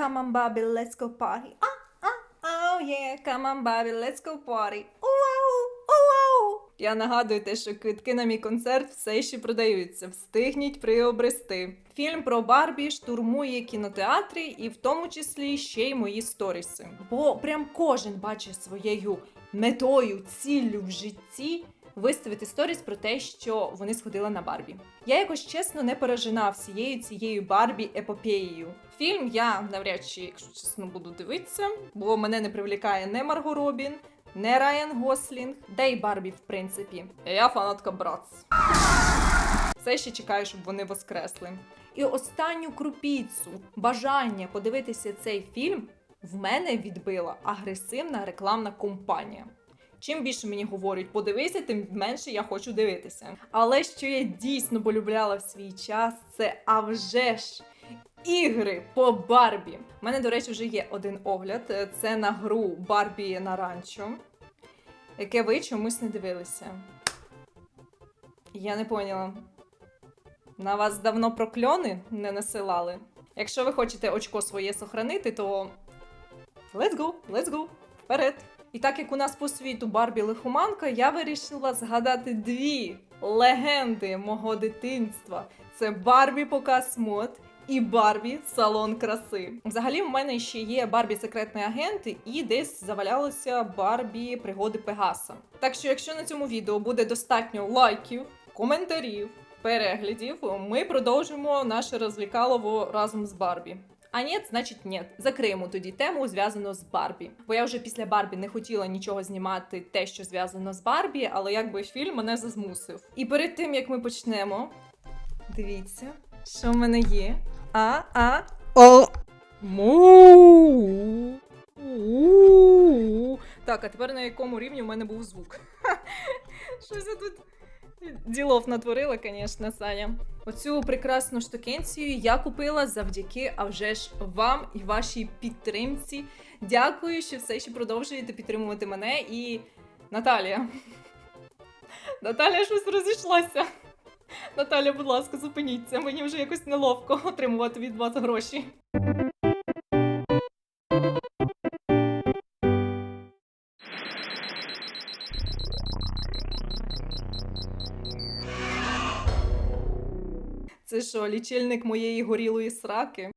Come on, Bobby, let's go party. Oh, oh, oh yeah, come on, Bobby, let's go party. Ooh. Я нагадую те, що квитки на мій концерт все ще продаються. Встигніть приобрести. Фільм про Барбі штурмує кінотеатри, і в тому числі ще й мої сторіси. Бо прям кожен бачить своєю метою, ціллю в житті виставити сторіс про те, що вони сходили на Барбі. Я якось чесно не пережина всією цією Барбі епопеєю. Фільм я навряд чи, якщо чесно, буду дивитися, бо мене не привлікає не Марго Робін, не Райан Гослінг, да й Барбі, в принципі. Я фанатка Братс. Все ще чекаю, щоб вони воскресли. І останню крупіцу бажання подивитися цей фільм в мене відбила агресивна рекламна кампанія. Чим більше мені говорять, подивися, тим менше я хочу дивитися. Але що я дійсно полюбляла в свій час, це а вже ж ігри по Барбі. У мене, до речі, вже є один огляд. Це на гру Барбі на ранчо, яке ви чомусь не дивилися. Я не поняла. На вас давно прокльони не насилали. Якщо ви хочете очко своє сохранити, то let's go, let's go, вперед. І так як у нас по світу Барбі лихоманка, я вирішила згадати дві легенди мого дитинства: це Барбі показ мод і Барбі салон краси. Взагалі, в мене ще є Барбі секретний агент, і десь завалялося Барбі пригоди Пегаса. Так що, якщо на цьому відео буде достатньо лайків, коментарів, переглядів, ми продовжимо наше розвлікалово разом з Барбі. А ні, значить ні. Закриємо тоді тему, зв'язану з Барбі. Бо я вже після Барбі не хотіла нічого знімати, те, що зв'язано з Барбі, але якби фільм мене зазмусив. І перед тим як ми почнемо, дивіться, що в мене є. А, а, о. Му. Так, а тепер на якому рівні в мене був звук? Щось я тут ділов натворила, звісно, Саня. Оцю прекрасну штукенцію я купила завдяки, а вже ж вам і вашій підтримці. Дякую, що все ще продовжуєте підтримувати мене і Наталія. Наталія щось розійшлася. Наталя, будь ласка, зупиніться. Мені вже якось неловко отримувати від вас гроші. Це що, лічильник моєї горілої сраки?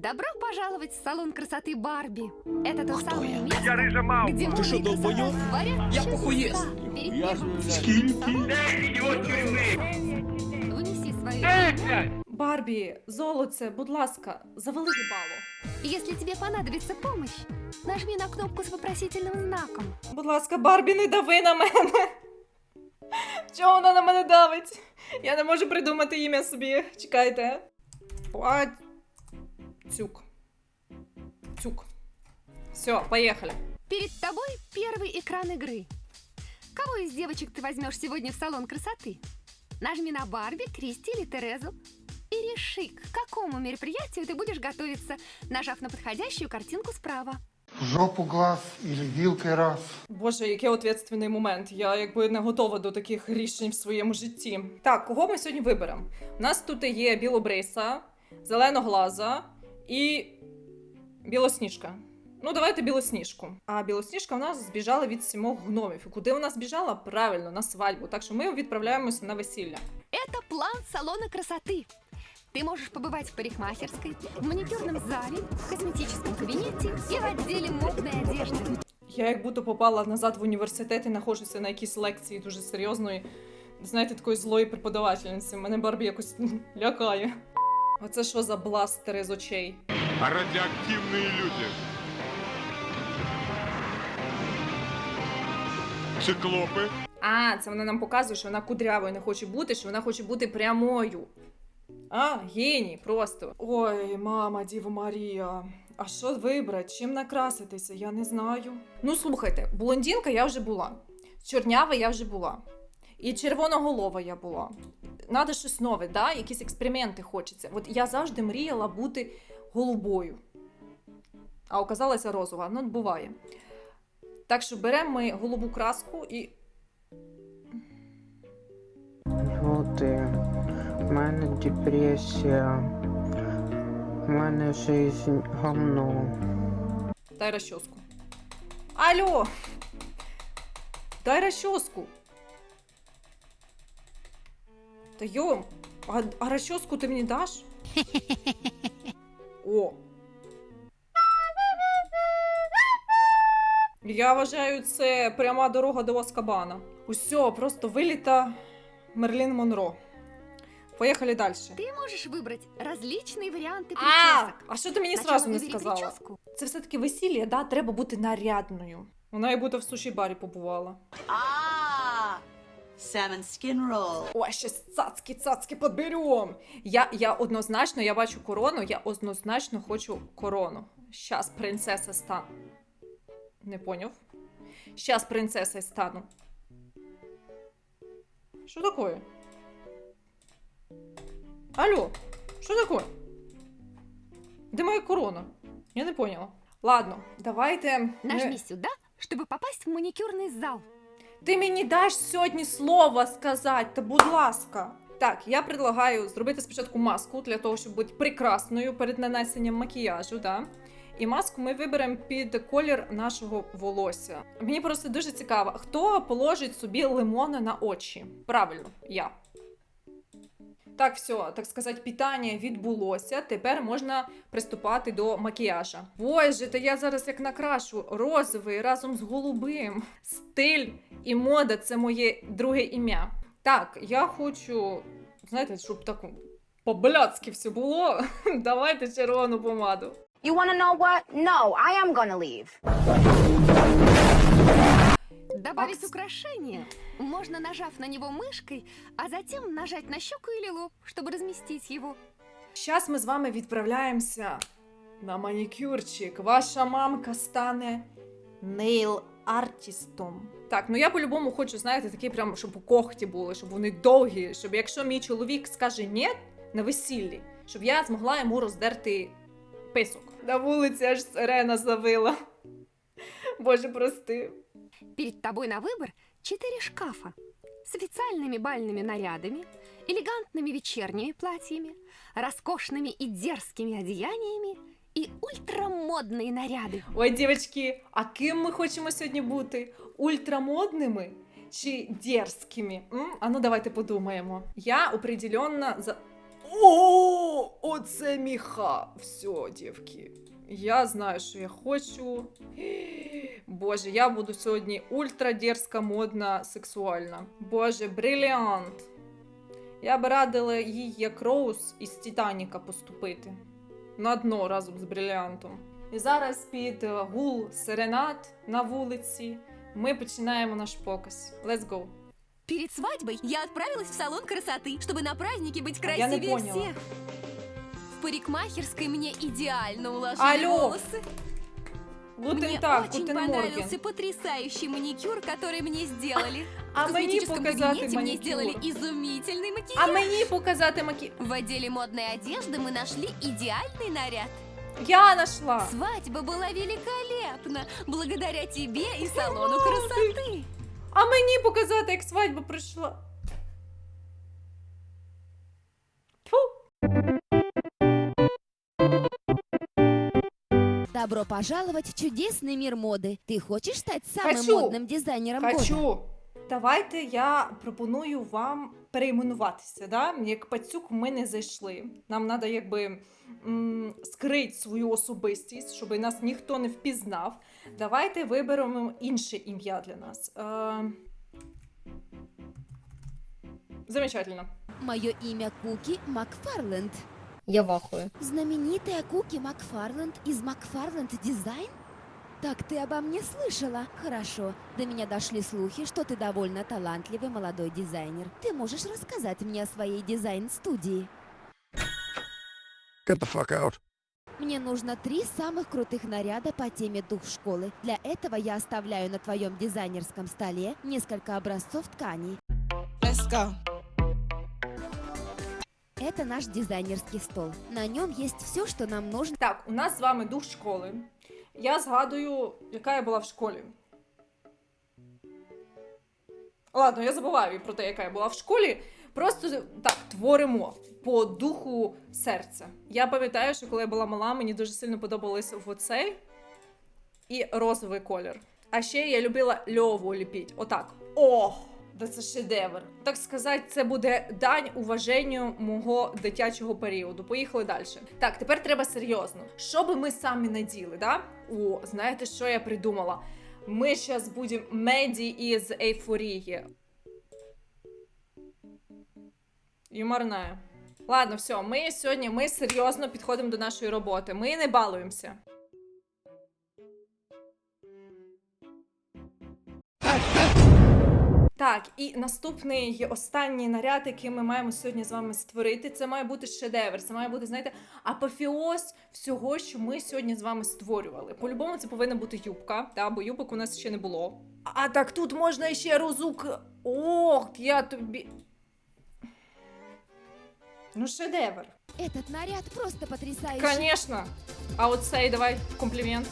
Добро пожаловать в салон красоты Барби. Это то Кто самое я? место, Я рижа мавпа. где Ты мода что, и красота долбоёб? творят Я чудеса. похуец. Перед Я тем, же, Скільки? Де ідіот тюрми? как Вынеси свою Десять! Барбі, золоце, будь ласка, завали їбало. Если тебе понадобится помощь, нажми на кнопку с вопросительным знаком. Будь ласка, Барбі, не дави на мене. Чого вона на мене давить? Я не можу придумати ім'я собі. Чекайте. Пацюк. Цюк. Все, поїхали. Перед тобой первый экран игры. Кого из девочек ты возьмешь сегодня в салон красоты? Нажми на Барби, Кристи или Терезу и реши, к какому мероприятию ты будешь готовиться, нажав на подходящую картинку справа. В жопу глаз или вилкой раз. Боже, який ответственний момент. Я якби не готова до таких рішень в своєму житті. Так, кого ми сьогодні виберемо? У нас тут є білобриса, зеленоглаза і білосніжка. Ну, давайте білосніжку. А білосніжка у нас збіжала від сімох гномів. І куди вона збіжала? Правильно, на свадьбу. Так що ми відправляємося на весілля. Это план салона красоты. Ты можешь побывать в парикмахерской, в маникюрном зале, в косметическом кабинете и в отделе модной одежды. Я як будто попала назад в університет і знаходжуся на якійсь лекції дуже серйозної, знаєте, такої злої преподавательниці. Мене Барбі якось лякає. Оце що за бластери з очей? Радіоактивні люди. Циклопи. А, це вона нам показує, що вона кудрявою не хоче бути, що вона хоче бути прямою. А, геній, просто. Ой, мама, Діва Марія. А що вибрати? Чим накраситися? Я не знаю. Ну, слухайте, блондинка я вже була. Чорнява я вже була. І червоноголова я була. Надо щось нове, да? якісь експерименти хочеться. От я завжди мріяла бути голубою. А оказалася розова. Ну, буває. Так що беремо ми голубу краску і. Люди, в мене депресія. В мене жизнь говно. Дай розчоску. Алло! Дай розчоску. Та йом, а, а розчоску ти мені даш? О. Я вважаю, це пряма дорога до Аскабана. Усьо, просто виліта Мерлін Монро. Поїхали далі. Ты можешь выбрать различные варианты А, причесок. а що ти мені Сначала сразу не выбери сказала? прическу. Це все-таки весілля, да? Треба бути нарядною. Вона і буде в суші барі побувала. Salmon skin roll. Ой, ще цацки, цацки подберем. Я, я однозначно, я бачу корону, я однозначно хочу корону. Щас принцеса стану. Не поняв? Щас принцесой стану. Що такое? Алло, що такое? Де моя корона? Я не поняла. Ладно, давайте. Нажми сюда, чтобы попасть в маникюрный зал. Ти мені даш сьогодні слово сказати, та будь ласка. Так, я предлагаю зробити спочатку маску для того, щоб бути прекрасною перед нанесенням макіяжу, да? І маску ми виберемо під колір нашого волосся. Мені просто дуже цікаво, хто положить собі лимони на очі? Правильно, я. Так, все, так сказати, питання відбулося. Тепер можна приступати до макіяжа. Боже, та я зараз як накрашу розовий разом з голубим. Стиль і мода це моє друге ім'я. Так, я хочу, знаєте, щоб так по-блядськи все було. Давайте червону помаду. You want to know what? No, I am to leave. Добавить Акс- украшение. Можно, нажав на него мышкой, а затем нажать на щеку или лоб, чтобы разместить его. Зараз ми з вами відправляємося на манікюрчик. Ваша мамка стане нейл артістом. Так, ну я по-любому хочу, знаєте, такі прям, щоб у когті були, щоб вони довгі, щоб якщо мій чоловік скаже ні на весіллі, щоб я змогла йому роздерти писок. На вулиці аж сирена завила. Боже, прости. Перед тобой на выбор четыре шкафа с официальными бальными нарядами, элегантными вечерними платьями, роскошными и дерзкими одеяниями и ультрамодные наряды. Ой, дівчатки, а ким ми хочемо сьогодні бути? Ультрамодними чи дерзкими? М? А ну давайте подумаємо. Я определенно за. О, оце міха! Все, дівки. Я знаю, що я хочу. Боже, я буду сьогодні ультра дерзка, модна, сексуальна. Боже, бриліант. Я б радила їй як Роуз із Титаніка поступити. На дно разом з бриліантом. І зараз під е, гул серенад на вулиці ми починаємо наш показ. Let's go! Перед свадьбой я отправилась в салон красоты, чтобы на празднике быть Я не красивее поняла. всех. В парикмахерской мне идеально уложили Алло, волосы. Гутен мне так, очень гутен понравился морген. потрясающий маникюр, который мне сделали. А в мені косметическом показати кабинете мне сделали манікюр. изумительный макияж. А мені показати макі... В отделе модной одежды мы нашли идеальный наряд. Я нашла! Свадьба была великолепна, благодаря тебе и салону О, ты- красоты. А мені показати, як свадьба прийшла. Добро пожаловать в чудесный мир моды. Ты хочешь стать самым Хочу. модным дизайнером года? Хочу. Давайте я пропоную вам перейменуватися. Да? Як пацюк ми не зайшли. Нам треба якби м, скрити свою особистість, щоб нас ніхто не впізнав. Давайте виберемо інше ім'я для нас. Е... Замечательно. Мое имя Куки Макфарленд. Я в ахуе. Знаменитая Куки Макфарленд из Макфарленд Дизайн? Так ты обо мне слышала? Хорошо. До меня дошли слухи, что ты довольно талантливый молодой дизайнер. Ты можешь рассказать мне о своей дизайн-студии? Get the fuck out. Мне нужно три самых крутых наряда по теме дух школы. Для этого я оставляю на твоем дизайнерском столе несколько образцов тканей. Let's go. Это наш дизайнерский стол. На нем есть все, что нам нужно. Так, у нас з вами дух школи. Я згадую, яка я була в школі. Ладно, я забуваю про те, яка я була в школі. Просто так творимо по духу серця. Я пам'ятаю, що коли я була мала, мені дуже сильно подобалось оцей і розовий колір. А ще я любила льову ліпіть. Отак. О! Да це шедевр. Так сказати, це буде дань уваженню мого дитячого періоду. Поїхали далі. Так, тепер треба серйозно. Що би ми самі наділи, да? О, знаєте, що я придумала? Ми зараз будемо меді із ейфорії. Юморне. Ладно, все, ми сьогодні ми серйозно підходимо до нашої роботи. Ми не балуємося. Так, і наступний останній наряд, який ми маємо сьогодні з вами створити, це має бути шедевр. Це має бути, знаєте, апофеоз всього, що ми сьогодні з вами створювали. По-любому, це повинна бути юбка, та, бо юбок у нас ще не було. А так тут можна ще розук. Ох, я тобі. Ну, шедевр. Этот наряд просто потрясающий. Конечно. А оцей давай комплімент.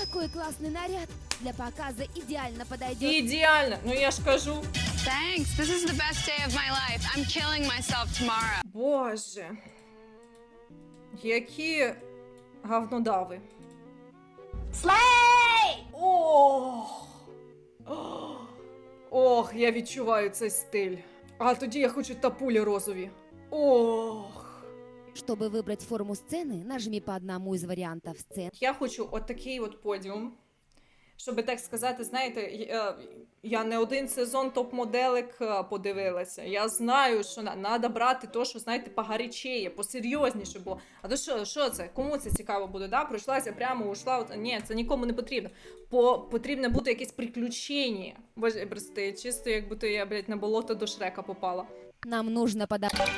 Какой классный наряд Для показа идеально подойдет. Ідеально. Ну я ж кажу. Thanks. This is the best day of my life. I'm killing myself tomorrow. Боже. Які говнодави. Slay! Ох. Ох, я відчуваю цей стиль. А тоді я хочу тапулі розові. Ох. Чтобы выбрать форму сцены, нажми по одному из вариантов сцены. Я хочу отакий от подіум. Щоб так сказати, знаєте, я, я не один сезон топ-моделек е, подивилася. Я знаю, що треба брати то, що знаєте, погарячіє, посерйозніше було. А то що, що це? Кому це цікаво буде? Да? Пройшлася прямо, ушла. Ні, це нікому не потрібно. По... Потрібно бути якесь приключення. Боже, прости, чисто як будто я, блядь, на болото до Шрека попала. Нам нужно подобрать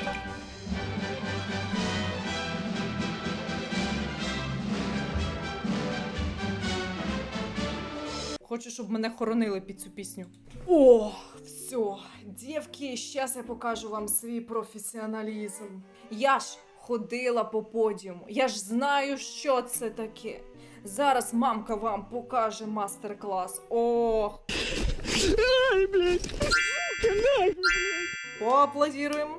Хочу, щоб мене хоронили під цю пісню. О, все, дівки, зараз я покажу вам свій професіоналізм. Я ж ходила по подіуму, я ж знаю, що це таке. Зараз мамка вам покаже мастер-клас. Ох. Поаплодируем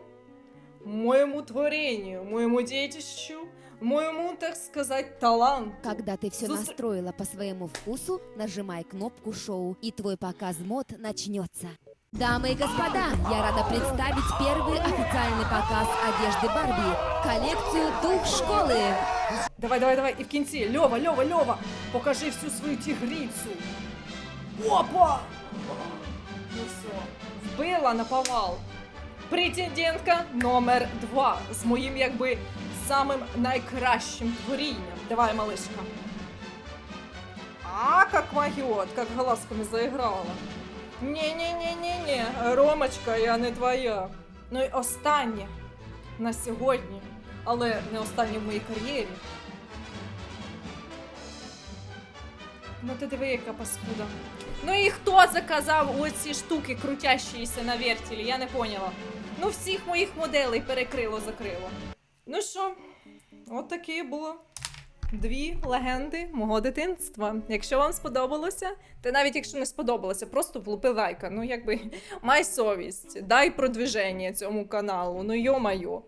моему творению, моему детищу, моему, так сказать, таланту. Когда ты все Зустр- настроила по своему вкусу, нажимай кнопку шоу, и твой показ мод начнется. Дамы и господа, я рада представить первый официальный показ одежды Барби, коллекцию «Дух школы». Давай, давай, давай. І в кінці. Льова, Льова, Льова. Покажи всю свою тігрицю. Опа! Ну все. Вбила на повал. Претендентка номер два. З моїм, якби, Самим найкращим творінням. Давай, малышка. А, как магіот, как глазками заіграла. Ні-ні-ні-ні-ні, Ромочка, я не твоя. Ну і останнє на сьогодні, але не останнє в моїй кар'єрі. Ну ти диви, яка паскуда. Ну і хто заказав оці штуки, крутящіся на вертілі? Я не поняла. Ну, всіх моїх моделей перекрило, закрило. Ну що, от такі було дві легенди мого дитинства. Якщо вам сподобалося, та навіть якщо не сподобалося, просто влупи лайка. Ну, якби май совість, дай продвіження цьому каналу. Ну йо-майо.